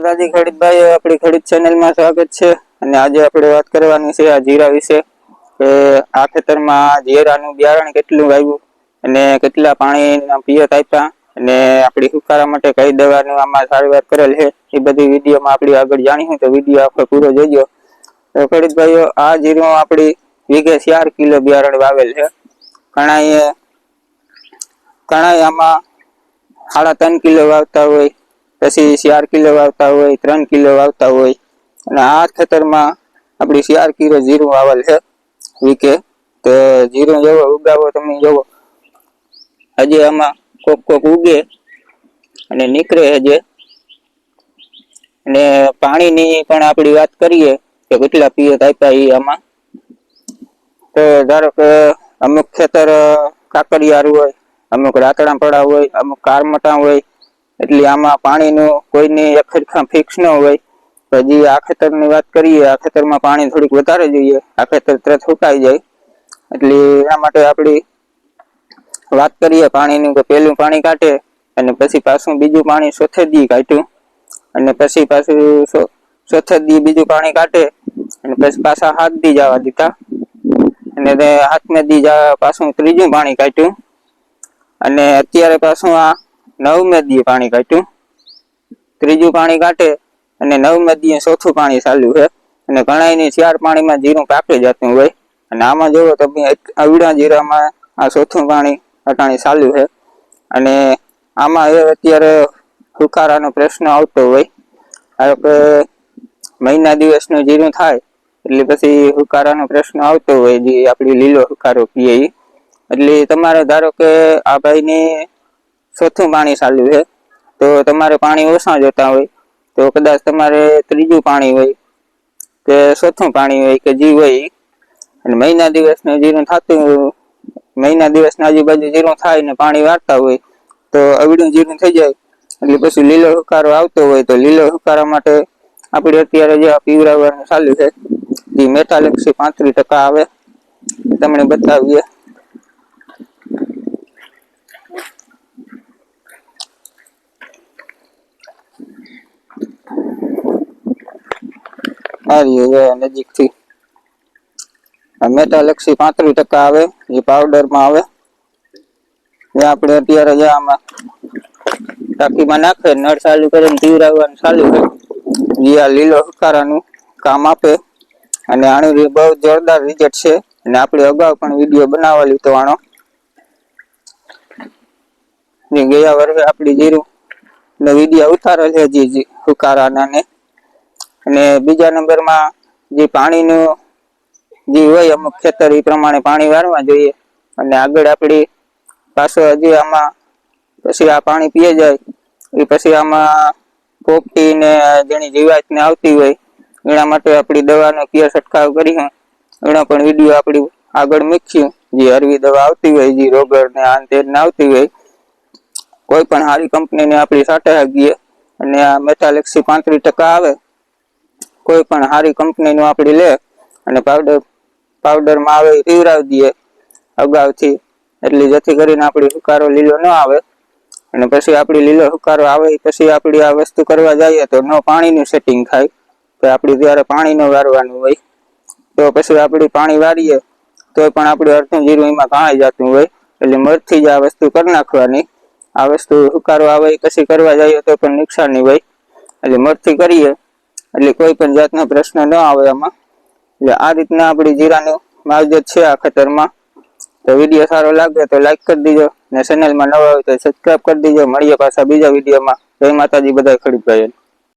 દાદી ખેડૂતભાઈ આપણી ખડીત ચેનલમાં સ્વાગત છે. અને આજે આપણે વાત કરવાની છે આ જીરા વિશે કે આ ખેતરમાં જીરાનું બિયારણ કેટલું વાવ્યું અને કેટલા પાણીના પિયત આપ્યા અને આપણી સુકારા માટે કઈ દવાનું આમાં સારવાર કરેલ છે, એ બધી વિડીયોમાં આપણી આગળ જાણીશું. તો વીડિયો આપણે પૂરો જોઈએ તો ખેડૂત ભાઈઓ, આ જીરું આપણી વીઘે ચાર કિલો બિયારણ વાવેલ છે. ઘણાએ કણાઈ આમાં સાડા ત્રણ કિલો વાવતા હોય પછી ચાર કિલો વાવતા હોય, ત્રણ કિલો વાવતા હોય. અને આ ખેતરમાં આપણી ચાર કિલો જીરું વાવેલ છે. વીકે તો જીરું જેવો ઉગાવો, તમે જોવો. હજી આમાં કોક કોક ઉગે અને નીકળે હજે. અને પાણીની પણ આપણી વાત કરીએ કે કેટલા પિયત આપ્યા એ આમાં. તો ધારો કે અમુક ખેતર કાકડિયારું હોય, અમુક રાતડા પડા હોય, અમુક કારમટા હોય એટલે આમાં પાણીનું કોઈની અખરખા ફિક્સ ન હોય. હજી આ ખેતરની વાત કરીએ, આ ખેતરમાં પાણી થોડીક વધારે જોઈએ. આ ખેતર તરત સુકાઈ જાય. એટલે એના માટે આપણી વાત કરીએ પાણીનું કે પહેલું પાણી કાઢે અને પછી પાછું બીજું પાણી ચોથે દી કાઢ્યું. અને પછી પાછું ચો- ચોથે દી બીજું પાણી કાઢે અને પછી પાછા હાથ દી જવા દીધા. અને તે હાથમે દી જવા પાછું ત્રીજું પાણી કાઢ્યું. અને અત્યારે પાછું આ નવમે દી પાણી કાઢ્યું. ત્રીજું પાણી કાઢે અને નવમે દી ચોથું પાણી ચાલ્યું છે. અને ઘણાયની ચાર પાણીમાં જીરું કાપી જતું હોય. અને આમાં જોવો તો અવડા જીરામાં આ ચોથું પાણી અટાણી ચાલ્યું છે. અને આમાં એ અત્યારે સુકારાનો પ્રશ્ન આવતો હોય. કે મહિના દિવસનું જીરું થાય એટલે પછી હુકારાનો પ્રશ્ન આવતો હોય જે આપણી લીલો હુકારો પીએ એટલે તમારે ધારો કે આ ભાઈની ચોથું પાણી ચાલુ છે. તો તમારે પાણી ઓછા જોતા હોય, તો કદાચ તમારે ત્રીજું પાણી હોય, કે ચોથું પાણી હોય, કે જી હોય. અને મહિના દિવસને જીરું થતું મહિના દિવસના આજુબાજુ જીરું થાય ને પાણી વાળતા હોય, તો અવડું જીરું થઈ જાય. એટલે પછી લીલો હુકારો આવતો હોય, તો લીલો હુકારા માટે આપણે અત્યારે જે પીવરાવવાનું ચાલુ છે જે મેટાલેક્સી પાંત્રીસ ટકા આવે. તમને બતાવીએ. આ છીએ નજીકથી. મેટાલેક્સી પાંત્રીસ ટકા આવે જે પાવડરમાં આવે. એ આપણે અત્યારે જે આમાં ટાંકીમાં નાખે, નળ ચાલુ કરીને પીવડાવવાનું ચાલુ કરે જે આ લીલો હકારાનું કામ આપે. અને આનું બહુ જોરદાર રિઝલ્ટ છે, અને આપણે અગાઉ પણ વીડિયો બનાવેલી તો આનો. ગયા વર્ષે આપણી જીરું ને વીડિયો ઉતારેલ છે જે હુકારાના ને અને બીજા નંબરમાં જે પાણીનું જે હોય અમુક ખેતર, એ પ્રમાણે પાણી વારવા જોઈએ. અને આગળ આપણી પાછો હજી આમાં પછી આ પાણી પીએ જાય, એ પછી આમાં પોપટી ને જેની જીવાત ને આવતી હોય, એના માટે આપણી દવાનો કિયર છંટકાવ કરી એનો પણ વીડિયો આપણી આગળ મૂક્યું. જે હરવી દવા આવતી હોય, જે રોગર ને આ તે ને આવતી હોય, કોઈ પણ સારી કંપનીની આપણી સાટે હાકીએ અને આ મેટાલેક્સી પાંત્રીસ ટકા આવે. કોઈ પણ સારી કંપનીનું આપણી લે અને પાવડર પાવડરમાં આવે એ પીવડાવી દઈએ અગાઉથી. એટલે જેથી કરીને આપણી સુકારો લીલો ન આવે. અને પછી આપણી લીલો સુકારો આવે પછી આપણી આ વસ્તુ કરવા જઈએ તો ન પાણીનું સેટિંગ થાય. તો આપણી ત્યારે પાણી ન વારવાનું હોય, તો પછી આપણી પાણી વારીએ, તો પણ આપણું અડધું જીરું એમાં કાણાઈ જતું હોય. એટલે મરથી જ આ વસ્તુ કરી નાખવાની. આ વસ્તુ સુકારો આવે પછી કરવા જઈએ તો પણ નુકસાની હોય. એટલે મરથી કરીએ એટલે કોઈ પણ જાતનો પ્રશ્ન ન આવે આમાં. એટલે આ રીતના આપણી જીરાનું માવજત છે આ ખેતરમાં. તો વીડિયો સારો લાગે તો લાઈક કરી દીજો ને ચેનલમાં નવા હોય તો સબસ્ક્રાઈબ કરી દીજો. મળીએ પાછા બીજા વિડીયોમાં. જય માતાજી બધા ખડી ભાઈઓ